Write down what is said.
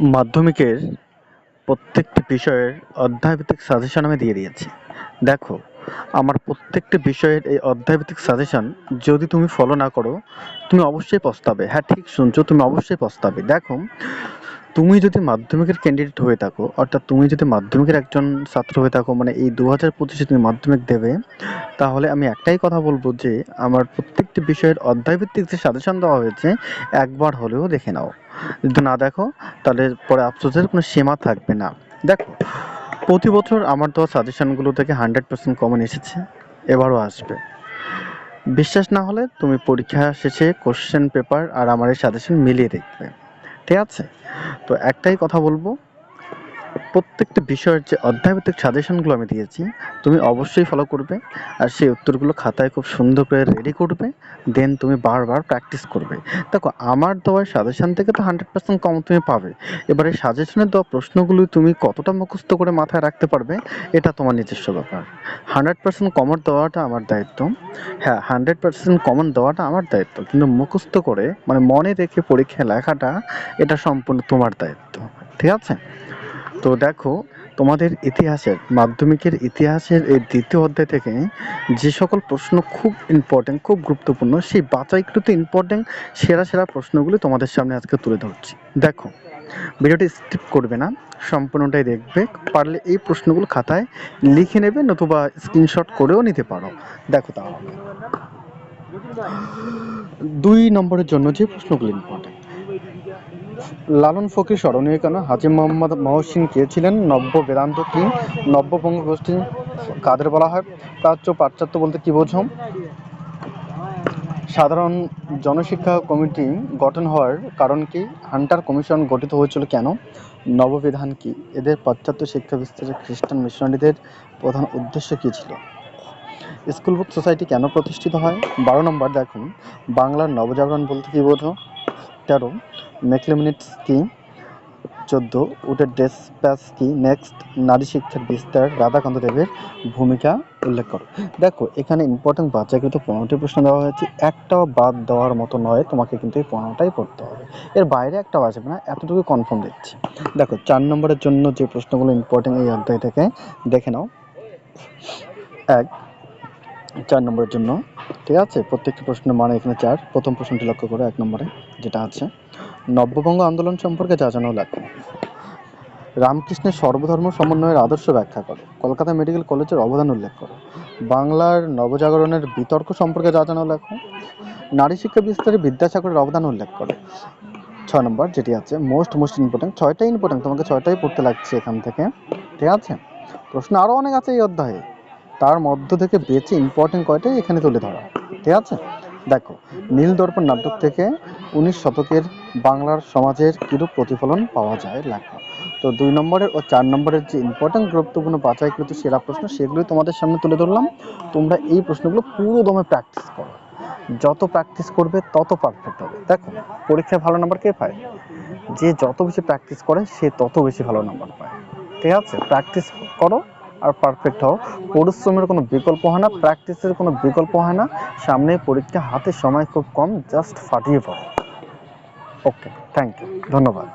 মাধ্যমিকের প্রত্যেকটি বিষয়ের অধ্যায়ভিত্তিক সাজেশন আমি দিয়ে দিয়েছি। দেখো, আমার প্রত্যেকটি বিষয়ের এই অধ্যায়ভিত্তিক সাজেশন যদি তুমি ফলো না করো, তুমি অবশ্যই পস্তাবে। হ্যাঁ ঠিক শুনছো, তুমি অবশ্যই পস্তাবে। দেখো তুমি যদি মাধ্যমিকের ক্যান্ডিডেট হয়ে থাকো, অর্থাৎ তুমি যদি মাধ্যমিকের একজন ছাত্র হয়ে থাকো মানে এই দু হাজার পঁচিশে তুমি মাধ্যমিক দেবে, তাহলে আমি একটাই কথা বলব যে, আমার প্রত্যেকটি বিষয়ের অধ্যায়ভিত্তিক যে সাজেশন দেওয়া হয়েছে, একবার হলেও দেখে নাও। যদি না দেখো, তাহলে পরে আফসোসের কোনো সীমা থাকবে না। দেখো, প্রতি বছর আমার দেওয়া সাজেশনগুলো থেকে হান্ড্রেড পার্সেন্ট কমন এসেছে, এবারও আসবে। বিশ্বাস না হলে তুমি পরীক্ষা শেষে কোশ্চেন পেপার আর আমার এই সাজেশন মিলিয়ে দেখবে। ঠিক আছে। তো একটাই কথা বলব প্রত্যেকটা বিষয়ের যে অধ্যায়ভিত্তিক সাজেশনগুলো আমি দিয়েছি, তুমি অবশ্যই ফলো করবে আর সেই উত্তরগুলো খাতায় খুব সুন্দর করে রেডি করবে দেন তুমি বারবার প্র্যাকটিস করবে। দেখো, আমার দেওয়া সাজেশন থেকে তো হান্ড্রেড পার্সেন্ট কম তুমি পাবে। এবারে সাজেশনের দেওয়া প্রশ্নগুলো তুমি কতটা মুখস্থ করে মাথায় রাখতে পারবে, এটা তোমার নিজস্ব ব্যাপার। হান্ড্রেড পার্সেন্ট কমন দেওয়াটা আমার দায়িত্ব। হ্যাঁ হান্ড্রেড পার্সেন্ট কমন দেওয়াটা আমার দায়িত্ব। কিন্তু মুখস্থ করে মানে মনে রেখে পরীক্ষায় লেখাটা, এটা সম্পূর্ণ তোমার দায়িত্ব। ঠিক আছে? তো দেখো, তোমাদের ইতিহাসের, মাধ্যমিকের ইতিহাসের এই দ্বিতীয় অধ্যায় থেকে যে সকল প্রশ্ন খুব ইম্পর্টেন্ট খুব গুরুত্বপূর্ণ, সেই বাছাইকৃত ইম্পর্টেন্ট সেরা সেরা প্রশ্নগুলি তোমাদের সামনে আজকে তুলে ধরছি। দেখো, ভিডিওটি স্কিপ করবে না, সম্পূর্ণটাই দেখবে, পারলে এই প্রশ্নগুলো খাতায় লিখে নেবে নতুবা স্ক্রিনশট করেও নিতে পারো। দেখো তাহলে। দুই নম্বরের জন্য যে প্রশ্নগুলি ইম্পর্টেন্ট লালন ফকির স্মরণীয় কেন? হাজি মোহাম্মদ মহসিন কে ছিলেন? নব্য বেদান্ত কি নব্যবঙ্গ গোষ্ঠী, কাদের বলা হয়? প্রাচ্য পাশ্চাত্য বলতে কি বোঝো সাধারণ জনশিক্ষা কমিটি গঠন হওয়ার কারণ কি? হান্টার কমিশন গঠিত হয়েছিল কেন? নববিধান কি? এদের পাশ্চাত্য শিক্ষা বিস্তারে খ্রিস্টান মিশনারিদের প্রধান উদ্দেশ্য কী ছিল? স্কুল বুক সোসাইটি কেন প্রতিষ্ঠিত হয়? বারো নম্বর দেখুন, বাংলার নবজাগরণ বলতে কী বোঝো? তেরো মেকলেমিনিটস কি চোদ্দ, উটের ডেসপ্যাস কি নেক্সট নারী শিক্ষার বিস্তার, রাধাকান্ত দেবের ভূমিকা উল্লেখ করো। দেখো, এখানে ইম্পর্টেন্ট বাচ্চাকৃত পনেরোটি প্রশ্ন দেওয়া হয়েছে, একটাও বাদ দেওয়ার মতো নয়, তোমাকে কিন্তু এই পনেরোটাই পড়তে হবে। এর বাইরে একটাও আসবে না, এতটুকু কনফার্ম দিচ্ছি। দেখো, চার নম্বরের জন্য যে প্রশ্নগুলো ইম্পর্টেন্ট এই অধ্যায় থেকে, দেখে নাও। এক, চার নম্বরের জন্য ঠিক আছে? প্রত্যেকটি প্রশ্নের মানে এখানে চার। প্রথম প্রশ্নটি লক্ষ্য করো এক নম্বরে, যেটা আছে, নব্যবঙ্গ আন্দোলন সম্পর্কে যা জানাও লেখো। রামকৃষ্ণের সর্বধর্ম সমন্বয়ের আদর্শ ব্যাখ্যা করো। কলকাতা মেডিকেল কলেজের অবদান উল্লেখ করো। বাংলার নবজাগরণের বিতর্ক সম্পর্কে যা জানাও লেখো। নারী শিক্ষা বিস্তারে বিদ্যাসাগরের অবদান উল্লেখ করো। ছয় নম্বর, যেটি আছে মোস্ট মোস্ট ইম্পর্টেন্ট ছয়টাই ইম্পর্টেন্ট তোমাকে ছয়টাই পড়তে লাগছে এখান থেকে। ঠিক আছে? প্রশ্ন আরও অনেক আছে এই অধ্যায়ে। তার মধ্য থেকে বেছে ইম্পর্টেন্ট কয়টাই এখানে তুলে ধরা। ঠিক আছে? দেখো নীল দর্পণ নাটক থেকে উনিশ শতকের বাংলার সমাজের কিরূপ প্রতিফলন পাওয়া যায় লেখা। তো দুই নম্বরের ও চার নম্বরের যে ইম্পর্টেন্ট গুরুত্বপূর্ণ বাছাইকৃত সেরা প্রশ্ন, সেগুলোই তোমাদের সামনে তুলে ধরলাম। তোমরা এই প্রশ্নগুলো পুরো দমে প্র্যাকটিস করো। যত প্র্যাকটিস করবে, তত পারফেক্ট হবে। দেখো, পরীক্ষায় ভালো নাম্বার কে পায়? যে যত বেশি প্র্যাকটিস করে, সে তত বেশি ভালো নাম্বার পায়। ঠিক আছে? প্র্যাকটিস করো। আর পারফেক্ট হও। পরিশ্রমের কোনো বিকল্প হয় না প্র্যাকটিসের কোনো বিকল্প হয় না। সামনে পরীক্ষা, হাতে সময় খুব কম জাস্ট ফাটিয়ে পড়ো। ওকে থ্যাংক ইউ ধন্যবাদ।